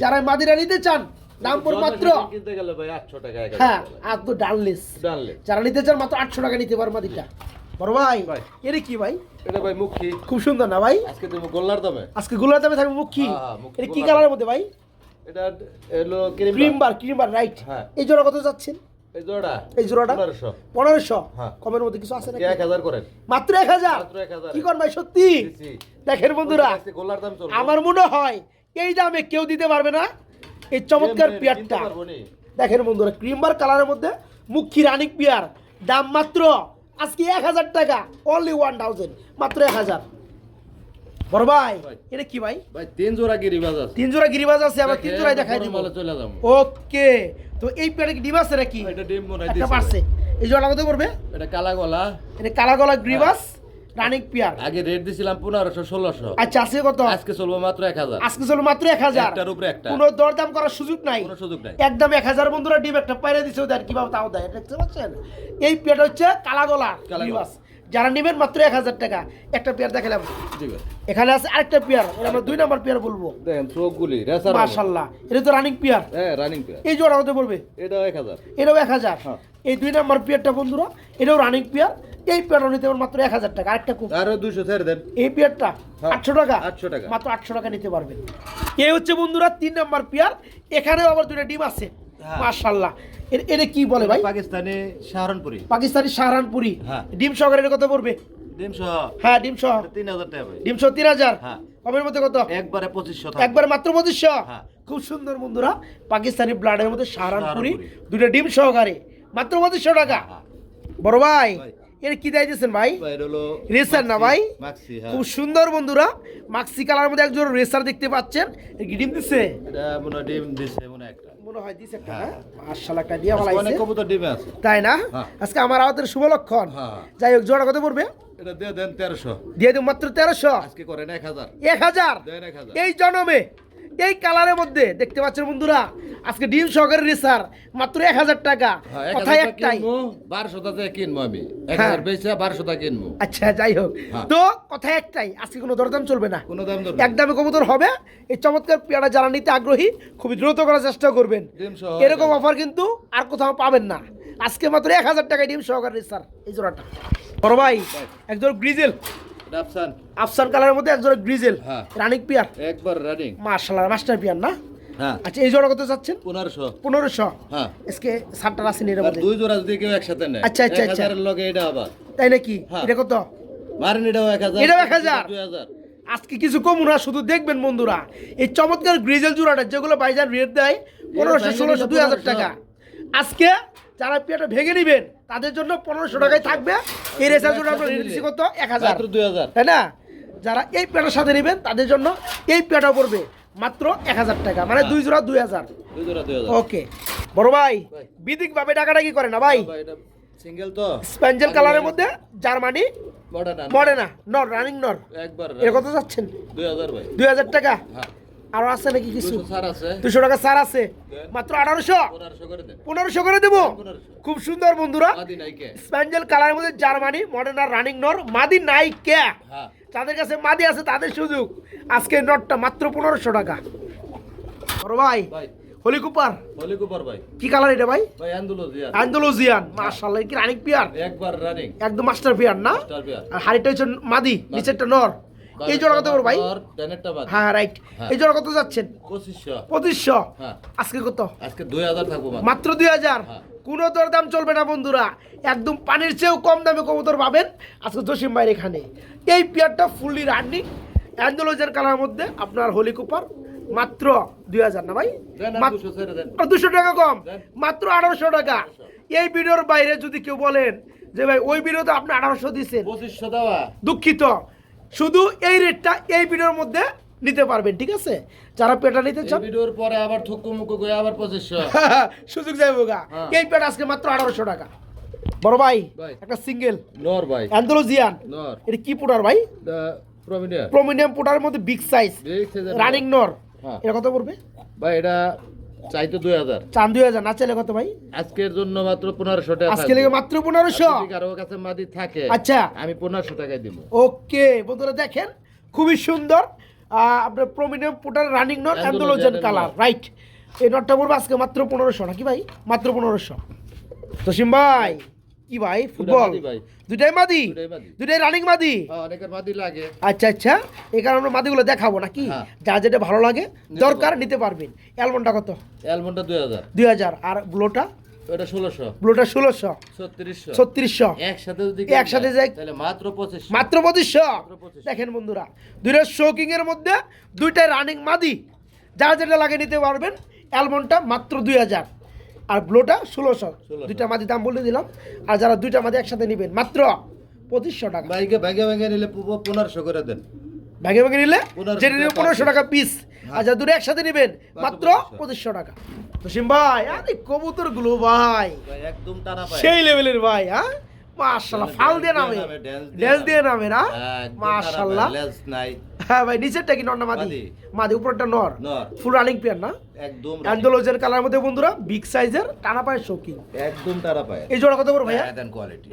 Speaker 1: যারা মাদিরা নিতে চান দাম পড়ে মাত্র
Speaker 2: কিনতে গেলে ভাই আটশো টাকা
Speaker 1: হ্যাঁ আর তো ডানলেস।
Speaker 2: ডানলেস।
Speaker 1: যারা নিতে চান মাত্র টাকা নিতে পারো মাদিটা। বড় ভাই। এর কি ভাই?
Speaker 2: এটা ভাই মুখী
Speaker 1: খুব সুন্দর না ভাই?
Speaker 2: আজকে তুমি গোল্লার দামে।
Speaker 1: আজকে গোলার দামে থাকবে মুখী এটা কি। কালারের মধ্যে ভাই?
Speaker 2: এটা এলো cream
Speaker 1: cream bar. Cream bar right
Speaker 2: হ্যাঁ।
Speaker 1: এই জোড়া কত যাচ্ছেন?
Speaker 2: এই জোড়া
Speaker 1: এই জোড়াটা
Speaker 2: পনেরোশো।
Speaker 1: পনেরোশো?
Speaker 2: হ্যাঁ।
Speaker 1: কমের মধ্যে কিছু আছে নাকি?
Speaker 2: এক হাজার করেন।
Speaker 1: মাত্র এক হাজার?
Speaker 2: মাত্র 1000
Speaker 1: কি কর ভাই সত্যি? দেখেন বন্ধুরা
Speaker 2: গোল্লার দাম চলবে।
Speaker 1: আমার মনে হয় এই দামে কেউ দিতে পারবে না। এই চমৎকার পেয়ারটা। দেখেন বন্ধুরা ক্রিমবার কালারের মধ্যে মুখী রানিক পেয়ার। দাম মাত্র আজকে এক হাজার টাকা অনলি ওয়ান থাউজেন্ড মাত্র এক হাজার। বড় ভাই। এটা কি ভাই?
Speaker 2: ভাই তিন জোড়া গিরিবাজ আছে?
Speaker 1: তিন জোড়া গিরিবাজ আছে? আমরা তিন জোড়াই দেখাই দিব।
Speaker 2: চলে যাব।
Speaker 1: ওকে তো এই পেয়ারে কি ডিম আছে নাকি?
Speaker 2: এটা ডিম মনে হয় দিছে।
Speaker 1: পারছে। এই জোড়া কত করবে
Speaker 2: এটা কালা গলা।
Speaker 1: এটা কালা গলা গ্রিবাস রানিক পেয়ার।
Speaker 2: আগে রেট দিছিলাম পনেরোশো ষোলোশো।
Speaker 1: আচ্ছা আছে কত?
Speaker 2: আজকে চলবো মাত্র এক হাজার।
Speaker 1: আজকে চলো মাত্র এক হাজার।
Speaker 2: একটার উপরে একটা।
Speaker 1: কোনো দরদাম করার সুযোগ নাই।
Speaker 2: কোনো সুযোগ নাই।
Speaker 1: একদম এক হাজার বন্ধুরা ডিম একটা পাইরে দিছে ওদের কীভাবে তাও দেয়। দেখতে পাচ্ছেন? এই পেয়ারটা হচ্ছে কালাগোলা
Speaker 2: কালাগোলা।
Speaker 1: গ্রিবাস যারা নেবেন মাত্র এক হাজার টাকা একটা পেয়ার দেখালাম। এখানে আছে আরেকটা পেয়ার আমরা দুই নাম্বার পেয়ার বলব।
Speaker 2: দেখেন চোখগুলি
Speaker 1: মাশাল্লাহ এটা তো রানিং পেয়ার
Speaker 2: হ্যাঁ রানিং পেয়ার
Speaker 1: এই জোড়া হতে পড়বে?
Speaker 2: এটাও এক হাজার।
Speaker 1: এটাও এক হাজার।
Speaker 2: হ্যাঁ।
Speaker 1: এই দুই নাম্বার পেয়ারটা বন্ধুরা এটাও রানিং পেয়ার এই পেয়ারটা নিতে পারবেন মাত্র এক হাজার টাকা। আরেকটা খুব
Speaker 2: আরও দুইশো ছেড়ে দেন।
Speaker 1: এই পেয়ারটা
Speaker 2: হ্যাঁ,
Speaker 1: আটশো টাকা।
Speaker 2: 800 টাকা।
Speaker 1: মাত্র আটশো টাকা নিতে পারবেন। এই হচ্ছে বন্ধুরা তিন নাম্বার পেয়ার। এখানেও আবার দুটো ডিম আছে।
Speaker 2: হ্যাঁ।
Speaker 1: এটা কি বলে ভাই?
Speaker 2: পাকিস্তানি সাহারানপুরি।
Speaker 1: পাকিস্তানি সাহারানপুরি।
Speaker 2: হ্যাঁ।
Speaker 1: ডিম সহকারে কত পড়বে?
Speaker 2: ডিম সহ।
Speaker 1: হ্যাঁ ডিম সহ।
Speaker 2: তিন হাজার টাকা
Speaker 1: ডিম সহ তিন হাজার?
Speaker 2: হ্যাঁ।
Speaker 1: কমের মধ্যে কত?
Speaker 2: একবারে পঁচিশশো
Speaker 1: একবার মাত্র পঁচিশশো
Speaker 2: হ্যাঁ।
Speaker 1: খুব সুন্দর বন্ধুরা পাকিস্তানি ব্লাডের মধ্যে সাহারানপুরি। দুটো ডিম সহকারে। মাত্র পঁচিশশো টাকা?
Speaker 2: হ্যাঁ।
Speaker 1: বড় ভাই। এর কি দেয় দিয়েছেন ভাই রেসার না ভাই? খুব সুন্দর বন্ধুরা মাক্সি কালার মধ্যে একজন রেসার দেখতে পাচ্ছেন। ডিম দিচ্ছে
Speaker 2: মনে হয় ডিম দিছে মনে হয়
Speaker 1: হয়। দিছে একটা মার্শাল্লাহ একটা
Speaker 2: অনেক কবুতর ডিমে আছে।
Speaker 1: তাই না?
Speaker 2: হ্যাঁ।
Speaker 1: আজকে আমার আওতের শুভ লক্ষণ। যাই হোক জোড়া কত পড়বে?
Speaker 2: এটা দিয়ে দেন তেরোশো।
Speaker 1: দিয়ে দেন মাত্র তেরোশো।
Speaker 2: আজকে করেন এক হাজার।
Speaker 1: এক হাজার?
Speaker 2: দেন এক হাজার।
Speaker 1: এই জনমে এই কালারের মধ্যে দেখতে পাচ্ছেন বন্ধুরা আজকে ডিম সহকারে রেসার মাত্র এক হাজার টাকা
Speaker 2: হ্যাঁ, টাকা
Speaker 1: একটাই।
Speaker 2: বারোশো টাকা কিনবো আমি। এক
Speaker 1: হ্যাঁ।
Speaker 2: হাজার বেচে বারোশো টাকা কিনবো।
Speaker 1: আচ্ছা যাই হোক।
Speaker 2: হ্যাঁ।
Speaker 1: তো কথা একটাই আজকে কোনো দরদাম চলবে না।
Speaker 2: কোনো দাম
Speaker 1: একদমে কবুতর হবে এই চমৎকার পেয়ারা যারা নিতে আগ্রহী খুবই দ্রুত করার চেষ্টা করবেন। এরকম অফার কিন্তু আর কোথাও পাবেন না। আজকে মাত্র এক হাজার টাকায় ডিম সহকারে স্যার এই জোড়াটা। বড় ভাই। একজন গ্রিজেল।
Speaker 2: রাফসান
Speaker 1: আফসান কালারের মধ্যে গ্রিজেল
Speaker 2: হ্যাঁ।
Speaker 1: রানিক পিয়ার।
Speaker 2: একবার রানিং।
Speaker 1: মাস্টার পিয়ার না?
Speaker 2: হ্যাঁ।
Speaker 1: আচ্ছা এই জোড়া কত চাচ্ছেন?
Speaker 2: পনেরোশো।
Speaker 1: পনেরোশো?
Speaker 2: হ্যাঁ।
Speaker 1: আজকে সাতটা এর মধ্যে
Speaker 2: দুই জোড়া যদি কেউ একসাথে নেয়
Speaker 1: আচ্ছা, আচ্ছা, আচ্ছা।
Speaker 2: লগে এটা আবার।
Speaker 1: তাই নাকি?
Speaker 2: হ্যাঁ।
Speaker 1: এটা কত?
Speaker 2: মারেন এটাও এক হাজার
Speaker 1: এটাও 1000
Speaker 2: দুই হাজার।
Speaker 1: আজকে কিছু কম না শুধু দেখবেন বন্ধুরা। এই চমৎকার গ্রিজেল জোড়াটা যেগুলো বাইজার রেট দেয় পনেরোশো ষোলোশো দুই হাজার টাকা। আজকে যারা পেয়ারটা ভেঙে নিবেন তাদের জন্য পনেরোশো টাকায় থাকবে। এই রেসার জোড়া আপনার দিচ্ছি কত এক হাজার।
Speaker 2: দুই হাজার।
Speaker 1: তাই না? যারা এই পেয়ারটার সাথে নেবেন তাদের জন্য এই পেয়ারটা পড়বে মাত্র এক হাজার টাকা মানে দুই জোড়া দুই হাজার।
Speaker 2: জোড়া দুই হাজার।
Speaker 1: ওকে। বড় ভাই। বিদিক ভাবে ডাকাডাকি করে না ভাই?
Speaker 2: সিঙ্গেল তো।
Speaker 1: স্প্যাঞ্জেল কালারের মধ্যে জার্মানি
Speaker 2: মডার্ন।
Speaker 1: মরে না নর রানিং নর।
Speaker 2: একবার
Speaker 1: এর কত যাচ্ছেন
Speaker 2: দুই হাজার ভাই।
Speaker 1: দুই হাজার টাকা?
Speaker 2: হ্যাঁ।
Speaker 1: আরও আছে নাকি কিছু?
Speaker 2: দুশো
Speaker 1: টাকা সার আছে। মাত্র আঠারোশো?
Speaker 2: পনেরোশো করে
Speaker 1: দেবো। খুব সুন্দর বন্ধুরা। স্প্যাঞ্জেল কালারের মধ্যে জার্মানি মডার্ন আর রানিং নর মাদি নাই কে
Speaker 2: হ্যাঁ।
Speaker 1: যাদের কাছে মাদি আছে তাদের সুযোগ। আজকে নটটা মাত্র পনেরোশো টাকা। বড় ভাই হলি কুপার।
Speaker 2: হলি কুপার ভাই।
Speaker 1: কি কালার এটা ভাই?
Speaker 2: ভাই আন্দোলজিয়া।
Speaker 1: আন্দোলজিয়ান। মার্শাল্লাহ কি রানিং পিয়ার
Speaker 2: একবার রানিং
Speaker 1: একদম মাস্টার পিয়ার না?
Speaker 2: স্টার বিয়ার
Speaker 1: আর হাড়িটা হচ্ছে মাদি নিচেরটা নর এই জোড়া কত বড় ভাই। হ্যাঁ রাইট
Speaker 2: হ্যাঁ।
Speaker 1: এই জোড়া কত যাচ্ছেন?
Speaker 2: পঁচিশশো। হ্যাঁ।
Speaker 1: আজকে কত?
Speaker 2: আজকে দুই হাজার থাকব মাত্র।
Speaker 1: দুই হাজার?
Speaker 2: হ্যাঁ।
Speaker 1: কোনো দর দাম চলবে না বন্ধুরা। একদম পানির চেয়েও কম দামে কবুতর পাবেন আজকে জসিম ভাইয়ের এখানে। এই পেয়ারটা ফুললি রানিং অ্যান্ডোলজের কালার মধ্যে আপনার হোলি কুপার মাত্র দুই হাজার না ভাই।
Speaker 2: দুশো
Speaker 1: টাকা কম? মাত্র আঠারোশো টাকা। এই ভিডিওর বাইরে যদি কেউ বলেন যে ভাই ওই ভিডিওতে আপনি আঠারোশো দিচ্ছেন দুঃখিত। শুধু এই রেটটা এই ভিডিওর মধ্যে নিতে পারবেন ঠিক আছে? যারা পেটা নিতে চান
Speaker 2: ভিডিওর পরে আবার থুকু মুকু করে আবার পঁচিশশো
Speaker 1: সুযোগ যাইবো গা। এই পেট আজকে মাত্র আঠারোশো টাকা। বড় ভাই। একটা সিঙ্গেল
Speaker 2: নর ভাই।
Speaker 1: অ্যান্ডোলজিয়ান
Speaker 2: নর।
Speaker 1: এটা কি পুটার ভাই?
Speaker 2: প্রমিনিয়ার
Speaker 1: প্রমিনিয়াম পুটারের মধ্যে বিগ সাইজ রানিং নর।
Speaker 2: হ্যাঁ।
Speaker 1: এটা কত পড়বে?
Speaker 2: ভাই এটা চাইতো দুই হাজার।
Speaker 1: চান দুই হাজার না চাইলে কত ভাই?
Speaker 2: আজকের জন্য মাত্র পনেরোশো টাকা
Speaker 1: আজকে লেগে মাত্র পনেরোশো?
Speaker 2: কারও কাছে মাদি থাকে
Speaker 1: আচ্ছা।
Speaker 2: আমি পনেরোশো টাকায় দিব।
Speaker 1: ওকে বন্ধুরা দেখেন খুবই সুন্দর আহ, আপনার প্রমিনিয়াম পুটার রানিং নট অ্যান্ডোলজেন কালার। রাইট এই নটটা পড়বে আজকে মাত্র পনেরোশো নাকি ভাই? মাত্র পনেরোশো। তসিম ভাই কি ভাই? ফুটবল। দুটাই মাদি?
Speaker 2: দুটাই
Speaker 1: রানিং মাদি?
Speaker 2: হ্যাঁ, অনেকের মাদি লাগে।
Speaker 1: আচ্ছা আচ্ছা। এই কারণে আমরা মাদিগুলো দেখাবো নাকি?
Speaker 2: হ্যাঁ।
Speaker 1: যা যেটা ভালো লাগে দরকার। নিতে পারবেন। অ্যালমন্ডটা কত?
Speaker 2: অ্যালমন্ডটা দুই হাজার।
Speaker 1: দুই হাজার। আর ব্লোটা?
Speaker 2: ওটা ষোলোশো।
Speaker 1: ব্লোটা ষোলোশো।
Speaker 2: ছত্রিশশো।
Speaker 1: ছত্রিশশো।
Speaker 2: একসাথে যদি
Speaker 1: একসাথে যাই-
Speaker 2: তাহলে মাত্র পঁচিশ
Speaker 1: মাত্র পঁচিশশো।
Speaker 2: মাত্র 2500
Speaker 1: দেখেন বন্ধুরা দুইটা শোকিং এর মধ্যে দুইটা রানিং মাদি। যা যেটা লাগে নিতে পারবেন অ্যালমন্ডটা মাত্র দুই হাজার। আর ব্লোটা ষোলোশো।
Speaker 2: 1600
Speaker 1: দুইটা মাদি দাম বলে দিলাম। আর যারা দুইটা মাদি একসাথে নেবেন মাত্র পঁচিশশো টাকা।
Speaker 2: বাইকে ভাগে ভাগে নিলে পনেরোশো করে দেন।
Speaker 1: ভাগে ভাগে নিলে
Speaker 2: 1500
Speaker 1: যেটা নিলে পনেরোশো টাকা পিস আর যারা দুটো একসাথে নেবেন মাত্র পঁচিশশো টাকা। জসিম ভাই আরে কবুতরগুলো ভাই।
Speaker 2: একদম টানা
Speaker 1: সেই লেভেলের ভাই হ্যাঁ? মাশাল্লাহ ফাল দিয়ে নামে। ড্যান্স। দিয়ে নামে। না?
Speaker 2: হ্যাঁ,
Speaker 1: মাশাল্লাহ হ্যাঁ ভাই নিচেরটা কি নর না মাদি?
Speaker 2: মাদি।
Speaker 1: উপরটা নর।
Speaker 2: নর।
Speaker 1: ফুল রানিং পেয়ার না?
Speaker 2: একদম
Speaker 1: অ্যান্ডোলজের কালার মধ্যে বন্ধুরা বিগ সাইজের টানা পায়ের শৌকিং
Speaker 2: একদম টানা পায়
Speaker 1: এই জোড়া কত পড়বে ভাইয়া?
Speaker 2: দেন কোয়ালিটি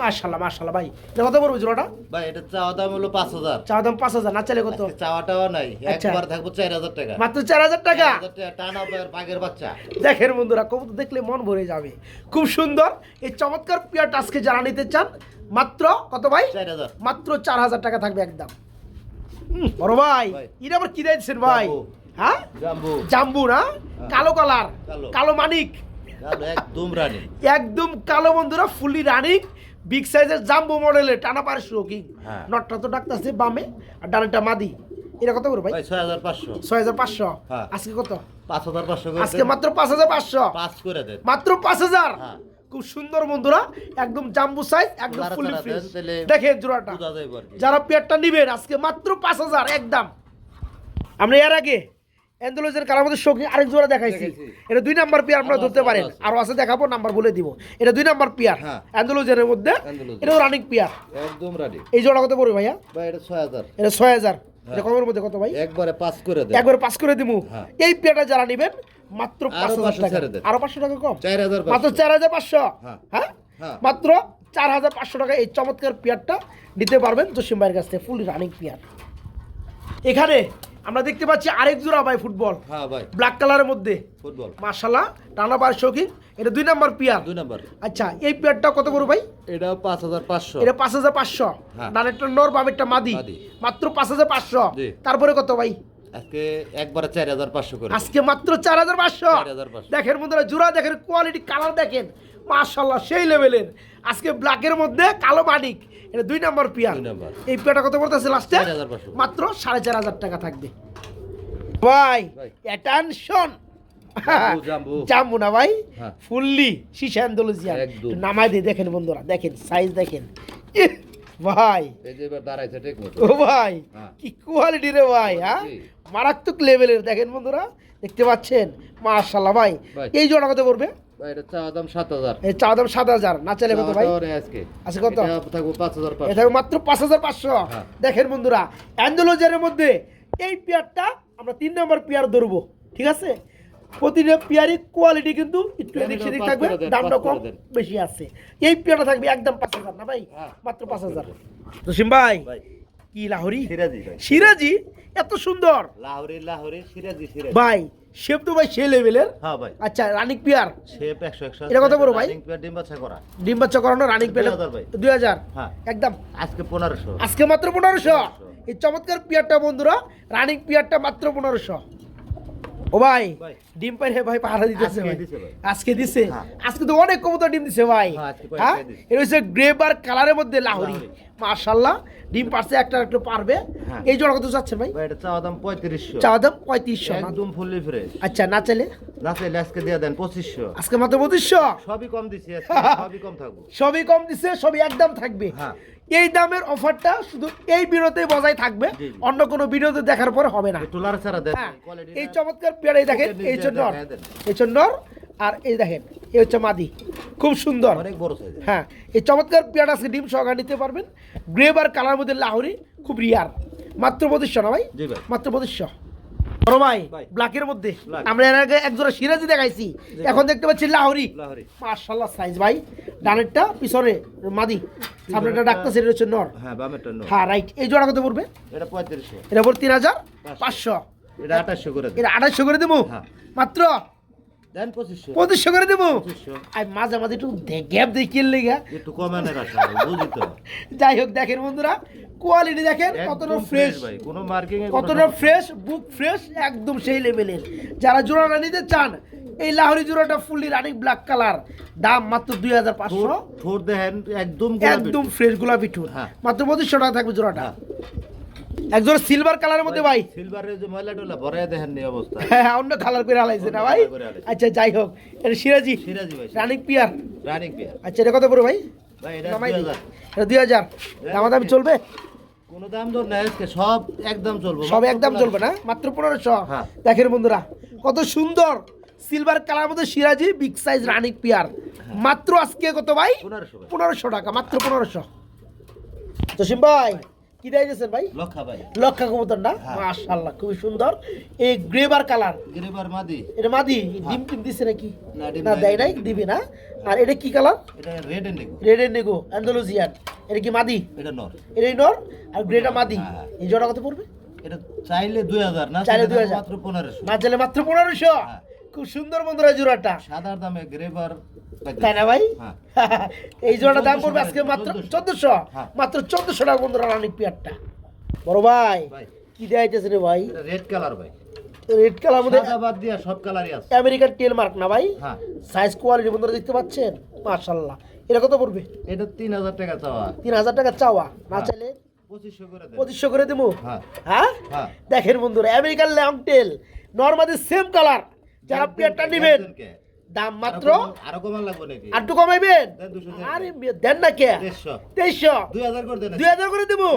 Speaker 1: মাশাল্লাহ মাশাল্লাহ ভাই। এটা কত পড়বে জোড়াটা?
Speaker 2: ভাই এটা চাওয়া দাম হলো পাঁচ হাজার।
Speaker 1: দাম পাঁচ হাজার না চাইলে কত?
Speaker 2: চাওয়া টাওয়া নাই।
Speaker 1: আচ্ছা।
Speaker 2: একবার থাকব চার হাজার টাকা।
Speaker 1: মাত্র চার হাজার টাকা?
Speaker 2: চার হাজার টাকা টানা পায়ের বাঘের বাচ্চা।
Speaker 1: দেখেন বন্ধুরা কবুতর দেখলে মন ভরে যাবে। খুব সুন্দর। এই চমৎকার পেয়ারটা আজকে যারা নিতে চান মাত্র কত ভাই? মাত্র চার হাজার টাকা থাকবে একদম। বড় ভাই। এটা আবার কি দিয়েছেন ভাই। হ্যাঁ
Speaker 2: জাম্বু।
Speaker 1: জাম্বু না? কালো কালার।
Speaker 2: কালো।
Speaker 1: মানিক।
Speaker 2: একদম রানি।
Speaker 1: একদম কালো বন্ধুরা ফুলি রানিং। বিগ সাইজের জাম্বো মডেলের টানা পারে শোকিং
Speaker 2: হ্যাঁ।
Speaker 1: নটটা তো ডাকতেছে বামে আর ডানেরটা মাদি। এটা কত করে ভাই?
Speaker 2: ছয় হাজার পাঁচশো।
Speaker 1: ছয় হাজার পাঁচশো।
Speaker 2: হ্যাঁ।
Speaker 1: আজকে কত?
Speaker 2: পাঁচ হাজার পাঁচশো
Speaker 1: আজকে মাত্র পাঁচ হাজার পাঁচশো।
Speaker 2: পাঁচ করে দেন।
Speaker 1: মাত্র পাঁচ হাজার?
Speaker 2: হ্যাঁ।
Speaker 1: খুব সুন্দর বন্ধুরা একদম জাম্বু সাইজ একদম ফুলি ফ্রেশ দেখেন জোড়াটা। যারা পেয়ারটা নিবেন আজকে মাত্র পাঁচ হাজার একদম। আমরা এর আগে অ্যান্ডোলজের কালার মধ্যে শোকে আরেক জোড়া দেখাইছি। এটা দুই নাম্বার পেয়ার আপনারা ধরতে পারেন
Speaker 2: আরও আছে।
Speaker 1: দেখাবো নাম্বার বলে দিব এটা দুই নাম্বার পেয়ার
Speaker 2: হ্যাঁ।
Speaker 1: অ্যান্ডোলজের মধ্যে
Speaker 2: Andalogen।
Speaker 1: এটাও রানিং পেয়ার
Speaker 2: একদম রানি
Speaker 1: এই জোড়া কত পড়বে ভাইয়া
Speaker 2: ভাই এটা ছয় হাজার
Speaker 1: এটা ছয় হাজার
Speaker 2: হ্যাঁ।
Speaker 1: এটা কমের মধ্যে কত ভাই
Speaker 2: একবারে পাস করে
Speaker 1: একবার পাস করে দিমু
Speaker 2: হ্যাঁ।
Speaker 1: এই পেয়ারটা যারা নিবেন মাত্র
Speaker 2: আরও
Speaker 1: পাঁচ হাজার
Speaker 2: 500
Speaker 1: টাকা আরও পাঁচশো টাকা কম
Speaker 2: চার হাজার
Speaker 1: মাত্র
Speaker 2: পাঁচশো।
Speaker 1: চার হাজার পাঁচশো
Speaker 2: হ্যাঁ।
Speaker 1: হ্যাঁ
Speaker 2: হ্যাঁ।
Speaker 1: মাত্র চার হাজার পাঁচশো টাকা এই চমৎকার পেয়ারটা নিতে পারবেন জসিম ভাইয়ের কাছ থেকে ফুল রানিং পেয়ার এখানে আমরা দেখতে পাচ্ছি আরেক জোড়া ভাই ফুটবল।
Speaker 2: হ্যাঁ ভাই।
Speaker 1: ব্ল্যাক কালারের মধ্যে।
Speaker 2: ফুটবল।
Speaker 1: মার্শাল্লাহ টানা বার শৌখিন। এটা দুই নাম্বার পেয়ার।
Speaker 2: দুই নাম্বার।
Speaker 1: আচ্ছা এই পেয়ারটা কত বড় ভাই?
Speaker 2: এটা পাঁচ হাজার পাঁচশো।
Speaker 1: এটা পাঁচ হাজার পাঁচশো।
Speaker 2: হ্যাঁ।
Speaker 1: ডানেরটা নর বামেরটা মাদি।
Speaker 2: মাদি।
Speaker 1: মাত্র পাঁচ হাজার পাঁচশো। তারপরে কত ভাই?
Speaker 2: আজকে একবারে চার হাজার পাঁচশো করে।
Speaker 1: আজকে মাত্র চার হাজার পাঁচশো। দেখেন বন্ধুরা জোড়া দেখেন কোয়ালিটি কালার দেখেন। মার্শাল্লাহ সেই লেভেলের আজকে ব্ল্যাকের মধ্যে কালো মানিক এটা দুই নাম্বার পিয়ার। এই পিয়াটা কত পড়তেছে লাস্টে মাত্র সাড়ে চার হাজার টাকা থাকবে। ভাই। অ্যাটেনশন
Speaker 2: জাম্বু,
Speaker 1: না ভাই
Speaker 2: হ্যাঁ।
Speaker 1: ফুললি শিশা অ্যান্ডোলজিয়ান। নামাই দিয়ে দেখেন বন্ধুরা দেখেন সাইজ দেখেন। ভাই। ও ভাই
Speaker 2: হ্যাঁ।
Speaker 1: কি কোয়ালিটি রে ভাই হ্যাঁ? মারাত্মক লেভেলের দেখেন বন্ধুরা। দেখতে পাচ্ছেন? মাশাল্লাহ ভাই।
Speaker 2: ভাই।
Speaker 1: এই জোড়া কত পড়বে?
Speaker 2: হ্যাঁ।
Speaker 1: দেখেন বন্ধুরা অ্যান্ডোলজারের মধ্যে এই পেয়ারটা আমরা তিন নম্বর পেয়ার ধরবো ঠিক আছে? প্রতিটা পেয়ারই কোয়ালিটি কিন্তু একটু এদিক
Speaker 2: দামটা
Speaker 1: সেদিক থাকবে দামটা কম বেশি আছে। এই পেয়ারটা থাকবে একদম পাঁচ হাজার না ভাই?
Speaker 2: হ্যাঁ।
Speaker 1: মাত্র পাঁচ হাজার। জসিম ভাই
Speaker 2: ভাই।
Speaker 1: কি লাহরি?
Speaker 2: সিরাজি
Speaker 1: সিরাজি? এত সুন্দর।
Speaker 2: লাহোরে লাহোরে সিরাজি সিরাজি।
Speaker 1: ভাই শেপ তো ভাই সেই লেভেলের
Speaker 2: হ্যাঁ ভাই।
Speaker 1: আচ্ছা রানিক পিয়ার
Speaker 2: শেপ একশো একশো।
Speaker 1: এটা কত বড় ভাই?
Speaker 2: রানিং পিয়ার ডিম বাচ্চা করা।
Speaker 1: ডিম বাচ্চা করানো রানিক পিয়ার
Speaker 2: 2000 ভাই।
Speaker 1: দুই হাজার।
Speaker 2: হ্যাঁ।
Speaker 1: একদম।
Speaker 2: আজকে পনেরোশো।
Speaker 1: আজকে মাত্র পনেরোশো। এই চমৎকার পিয়ারটা বন্ধুরা রানিং পিয়ারটা মাত্র পনেরোশো। ও ভাই। ডিম ভাই পাহারা দিতেছে
Speaker 2: আজকে
Speaker 1: ভাই। আজকে দিছে।
Speaker 2: হ্যাঁ।
Speaker 1: আজকে তো অনেক কবুতর ডিম দিছে ভাই।
Speaker 2: হ্যাঁ,
Speaker 1: হ্যাঁ। এটা হচ্ছে গ্রেপ আর কালারের মধ্যে লাহোরি
Speaker 2: লাহোরি।
Speaker 1: মাশাল্লাহ ডিম পারছে একটা একটু পারবে।
Speaker 2: হ্যাঁ।
Speaker 1: এই জোড়া কত চাচ্ছেন ভাই?
Speaker 2: ভাই এটা চাওয়া দাম পঁয়ত্রিশশো।
Speaker 1: চাওয়া দাম পঁয়ত্রিশশো।
Speaker 2: একদম ফুললি ফ্রেশ
Speaker 1: আচ্ছা না চাইলে?
Speaker 2: না চাইলে আজকে দিয়ে দেন পঁচিশশো।
Speaker 1: আজকে মাত্র পঁচিশশো?
Speaker 2: সবই কম দিছি সবই কম থাকব।
Speaker 1: সবই কম দিছে সবই একদম থাকবে।
Speaker 2: হ্যাঁ।
Speaker 1: এই দামের অফারটা শুধু এই বিরতে বজায় থাকবে। অন্য কোনো বিরতে দেখার পরে হবে না।
Speaker 2: দেন
Speaker 1: হ্যাঁ, এই চমৎকার পেয়ারা এই দেখেন এই
Speaker 2: দেন।
Speaker 1: এই জন্য আর এই দেখেন এই হচ্ছে মাদি। খুব সুন্দর।
Speaker 2: অনেক বড়
Speaker 1: হ্যাঁ এই চমৎকার পেয়ারা আজকে ডিম সহকারে নিতে পারবেন। গ্রেভ আর কালার মধ্যে লাহরি খুব রিয়ার মাত্র পঁচিশশো না ভাই। মাত্র পঁচিশশো। বড় ভাই। ব্ল্যাকের মধ্যে। আমরা এর আগে এক সিরাজি দেখাইছি। এখন দেখতে পাচ্ছি লাহোরি।
Speaker 2: লাহোরি।
Speaker 1: মার্শাল্লাহ সাইজ ভাই। ডানেরটা পিছনে মাদি। সামনেটা ডাক্তার সেটা হচ্ছে নর।
Speaker 2: হ্যাঁ বামেরটা নো
Speaker 1: হ্যাঁ রাইট এই জোড়া কত পড়বে?
Speaker 2: এটা পঁয়ত্রিশশো।
Speaker 1: এটা পড়বে তিন হাজার পাঁচশো।
Speaker 2: এটা আঠাশশো করে দেন
Speaker 1: এটা আঠাশশো করে দেবো?
Speaker 2: হ্যাঁ।
Speaker 1: মাত্র?
Speaker 2: দেন পঁচিশশো।
Speaker 1: পঁচিশশো করে দেবো?
Speaker 2: পঁচিশশো।
Speaker 1: আর মাঝে মাঝে একটু গ্যাপ দিয়ে কিনলে গা
Speaker 2: একটু আশা বুঝি তো।
Speaker 1: যাই হোক দেখেন বন্ধুরা কোয়ালিটি দেখেন কতটা ফ্রেশ
Speaker 2: ভাই কোনো মার্কিং
Speaker 1: কতটা ফ্রেশ বুক ফ্রেশ একদম সেই লেভেলের যারা জোড়াটা নিতে চান এই লাহোরি জোড়াটা ফুললি রানিং ব্ল্যাক কালার দাম মাত্র দুই হাজার পাঁচশো।
Speaker 2: ঠোঁট দেখেন একদম
Speaker 1: একদম ফ্রেশ গোলাপি ঠোঁট।
Speaker 2: হ্যাঁ।
Speaker 1: মাত্র পঁচিশশো টাকা থাকবে জোড়াটা। একজন সিলভার কালারের মধ্যে ভাই
Speaker 2: সিলভারের যে ভরাই দেখেন নি অবস্থা।
Speaker 1: হ্যাঁ হ্যাঁ, অন্য কালার করে আলাইছে না ভাই। আচ্ছা যাই হোক। এটা সিরাজি।
Speaker 2: সিরাজি ভাই
Speaker 1: রানিং পিয়ার
Speaker 2: রানিং পেয়ার
Speaker 1: আচ্ছা এটা কত পড়বে ভাই?
Speaker 2: ভাই এটা 2000
Speaker 1: এটা দুই হাজার। দামাদামি চলবে?
Speaker 2: কোনো দাম দর নাই আজকে সব একদম চলবে।
Speaker 1: সব একদম চলবে না? মাত্র পনেরোশো।
Speaker 2: হ্যাঁ।
Speaker 1: দেখেন বন্ধুরা কত সুন্দর। সিলভার কালার মধ্যে সিরাজি বিগ সাইজ রানিক পিয়ার মাত্র আজকে কত ভাই? পনেরোশো টাকা মাত্র পনেরোশো। জসিম ভাই কি দিয়েছেন ভাই?
Speaker 2: লক্ষা ভাই।
Speaker 1: লক্ষা কবুতর না?
Speaker 2: হ্যাঁ।
Speaker 1: মাশাল্লাহ খুবই সুন্দর। এই গ্রেবার কালার
Speaker 2: গ্রেবার মাদি।
Speaker 1: এটা মাদি? ডিম টিম দিছে নাকি?
Speaker 2: না।
Speaker 1: দেয় নাই দিবি না। আর এটা কি কালার
Speaker 2: এটা রেড এন্ড নেগো
Speaker 1: রেড এন্ড নেগো অ্যান্ডালুজিয়ান এটা কি মাদি?
Speaker 2: এটা নর।
Speaker 1: এটাই নর? আর গ্রেটা মাদি?
Speaker 2: হ্যাঁ।
Speaker 1: এই জোড়া কত পড়বে?
Speaker 2: এটা চাইলে 2000 না
Speaker 1: চাইলে
Speaker 2: চাইলে
Speaker 1: 2000
Speaker 2: মাত্র 1500
Speaker 1: না চাইলে মাত্র পনেরোশো?
Speaker 2: হ্যাঁ।
Speaker 1: খুব সুন্দর বন্ধুরা জোড়াটা।
Speaker 2: সাদার দামে গ্রেবার
Speaker 1: তাই না ভাই?
Speaker 2: হ্যাঁ।
Speaker 1: এই জোড়াটা দাম পড়বে আজকে মাত্র
Speaker 2: 1400
Speaker 1: চোদ্দশো।
Speaker 2: হ্যাঁ।
Speaker 1: মাত্র চোদ্দশো টাকা বন্ধুরা রানিক পিয়ারটা। বড় ভাই কি দেখাইতেছে রে ভাই?
Speaker 2: রেড কালার ভাই।
Speaker 1: রেড কালার মধ্যে
Speaker 2: বাদ দিয়া সব কালারই আছে।
Speaker 1: আমেরিকান টেল মার্ক না ভাই?
Speaker 2: হ্যাঁ।
Speaker 1: সাইজ কোয়ালিটি বন্ধুরা দেখতে পাচ্ছেন? মাশাল্লাহ এটা কত পড়বে?
Speaker 2: এটা 3000 টাকা চাওয়া।
Speaker 1: তিন হাজার টাকা চাওয়া। না
Speaker 2: হ্যাঁ।
Speaker 1: চাইলে
Speaker 2: 2500 করে
Speaker 1: পঁচিশশো করে দেবো?
Speaker 2: হ্যাঁ।
Speaker 1: হ্যাঁ?
Speaker 2: হ্যাঁ।
Speaker 1: দেখেন বন্ধুরা American long tail normally same colour যারা পেয়ারটা নেবেন দাম মাত্র
Speaker 2: আরও কমান- লাগবে নাকি?
Speaker 1: কমাইবেন?
Speaker 2: দেন 200 দেন।
Speaker 1: আরে দেন না কে?
Speaker 2: 150
Speaker 1: তেইশশো
Speaker 2: 2000 করে দেন
Speaker 1: দুই হাজার করে দেবো?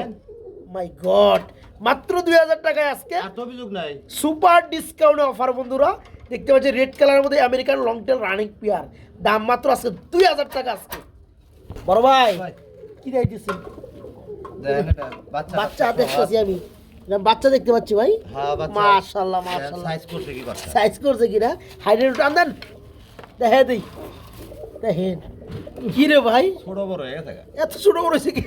Speaker 1: মাই গড মাত্র দুই হাজার টাকায় আজকে
Speaker 2: আর অভিযোগ নাই।
Speaker 1: সুপার ডিসকাউন্ট অফার বন্ধুরা দেখতে পাচ্ছি রেড কালারের মধ্যে American long tail running pair দাম মাত্র আজকে দুই হাজার টাকা আজকে। বড় ভাই কি
Speaker 2: দেন বাচ্চা।
Speaker 1: দেখতেছি আমি। বাচ্চা দেখতে পাচ্ছি ভাই।
Speaker 2: হ্যাঁ
Speaker 1: মাশাল্লাহ মাশাল্লাহ।
Speaker 2: সাইজ করছে কি
Speaker 1: সাইজ করছে হাইডের টান দেন দেখে দিই। দেখেন। কি রে ভাই?
Speaker 2: ছোট বড় হয়ে
Speaker 1: এত ছোট বড় হয়েছে কি?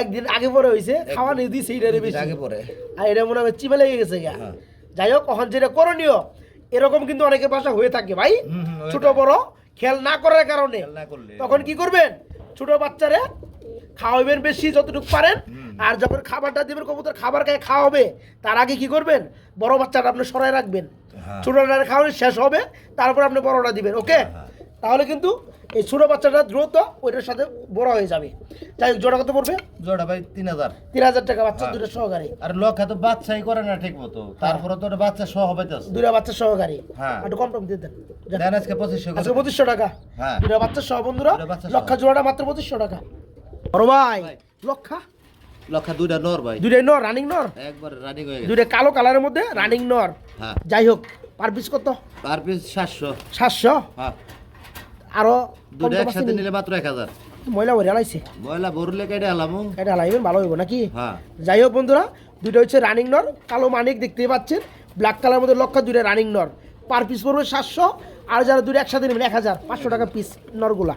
Speaker 1: একদিন আগে পরে হয়েছে। খাওয়া নিয়ে দিয়েছে এইটারে বেশি।
Speaker 2: আগে পরে।
Speaker 1: আর এটা মনে হয় চিপে লেগে গেছে গা।
Speaker 2: হ্যাঁ।
Speaker 1: যাই হোক ওখান যেটা করণীয় এরকম কিন্তু অনেকের বাসা হয়ে থাকে ভাই।
Speaker 2: হয়ে
Speaker 1: ছোট বড় খেয়াল না করার কারণে।
Speaker 2: না
Speaker 1: তখন কি করবেন? ছোট বাচ্চারে খাওয়াবেন বেশি যতটুকু পারেন। আর যখন খাবারটা দিবেন কবুতর খাবার খায় খাওয়াবে তার আগে কি করবেন? বড় বাচ্চাটা আপনি সরাই রাখবেন।
Speaker 2: হ্যাঁ।
Speaker 1: ছোটটা খাওয়ানো শেষ হবে তারপর আপনি বড়টা দিবেন ওকে?
Speaker 2: হ্যাঁ।
Speaker 1: তাহলে কিন্তু এই ছোট বাচ্চাটা দ্রুত ওইটার সাথে বড় হয়ে যাবে। হোক, জোড়া কত পড়বে?
Speaker 2: জোড়া ভাই তিন হাজার।
Speaker 1: তিন হাজার টাকা বাচ্চা
Speaker 2: হ্যাঁ।
Speaker 1: দুটো সহকারী।
Speaker 2: আর লক্ষা তো বাচ্চাই করে না ঠিক মতো তারপরে তো ওটা বাচ্চা সহ হবে
Speaker 1: দুটা বাচ্চা সহকারী।
Speaker 2: হ্যাঁ।
Speaker 1: একটু কম টম দিয়ে দেন।
Speaker 2: দেন আজকে পঁচিশশো
Speaker 1: আজকে পঁচিশশো টাকা।
Speaker 2: হ্যাঁ।
Speaker 1: দুটা বাচ্চা সহ বন্ধুরা। লক্ষা জোড়াটা মাত্র পঁচিশশো টাকা। বড় ভাই। লক্ষা।
Speaker 2: লক্ষা দুইটা নর ভাই।
Speaker 1: দুটাই নর রানিং নর?
Speaker 2: একবার রানিং হয়ে গেছে।
Speaker 1: দুইটা কালো কালারের মধ্যে রানিং নর।
Speaker 2: হ্যাঁ।
Speaker 1: যাই হোক পার পিস কত?
Speaker 2: পার পিস সাতশো।
Speaker 1: সাতশো?
Speaker 2: হ্যাঁ।
Speaker 1: আরও
Speaker 2: দুটো একসাথে নিলে মাত্র এক হাজার।
Speaker 1: ময়লা ভরে আলাইছে।
Speaker 2: ময়লা ভরলে কেটে আলামু
Speaker 1: ভালো হইব নাকি?
Speaker 2: হ্যাঁ।
Speaker 1: যাই হোক বন্ধুরা দুটো হচ্ছে রানিং নর কালো মানিক দেখতেই পাচ্ছেন। ব্ল্যাক কালার মধ্যে লক্ষ্য দুটো রানিং নর। পার পিস পড়বে সাতশো আর যারা দুটো একসাথে নেবেন এক হাজার পাঁচশো টাকা পিস নরগুলা।